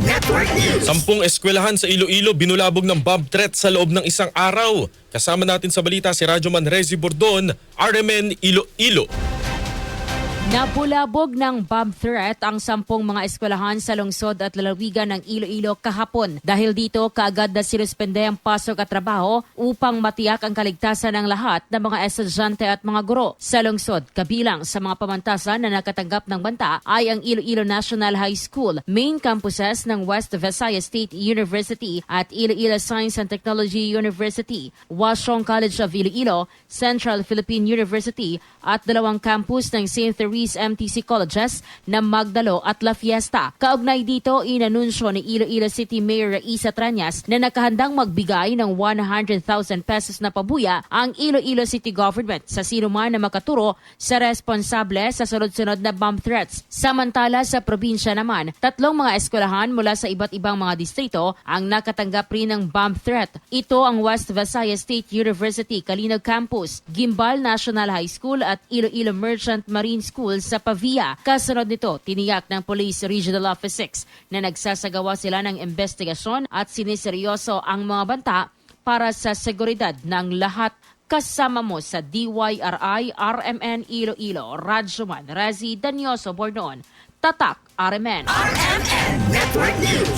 Network News. Sampung eskwelahan sa Iloilo binulabog ng bomb threat sa loob ng isang araw. Kasama natin sa balita si Radyo Manrezi Bordon, RMN Iloilo. Nabulabog ng bomb threat ang sampung mga eskwelahan sa lungsod at lalawigan ng Iloilo kahapon. Dahil dito, kaagad na sinuspende ang pasok at trabaho upang matiyak ang kaligtasan ng lahat ng mga estudyante at mga guro. Sa lungsod, kabilang sa mga pamantasan na nakatanggap ng banta ay ang Iloilo National High School, main campuses ng West Visayas State University at Iloilo Science and Technology University, Washong College of Iloilo, Central Philippine University at dalawang campus ng St. Therese MTC Colleges na Magdalo at La Fiesta. Kaugnay dito, inanunsyo ni Iloilo City Mayor Raisa Tranyas na nakahandang magbigay ng 100,000 pesos na pabuya ang Iloilo City Government sa sino man na makaturo sa responsable sa sunod-sunod na bomb threats. Samantala sa probinsya naman, tatlong mga eskwelahan mula sa iba't ibang mga distrito ang nakatanggap rin ng bomb threat. Ito ang West Visayas State University Kalinog Campus, Gimbal National High School at Iloilo Merchant Marine School sa Pavia. Kasunod nito, tiniyak ng Police Regional Office 6 na nagsasagawa sila ng investigasyon at siniseryoso ang mga banta para sa seguridad ng lahat kasama mo sa DYRI RMN Iloilo, Radyoman, Razi, Danyoso, Bordon, Tatak, RMN. RMN Network News.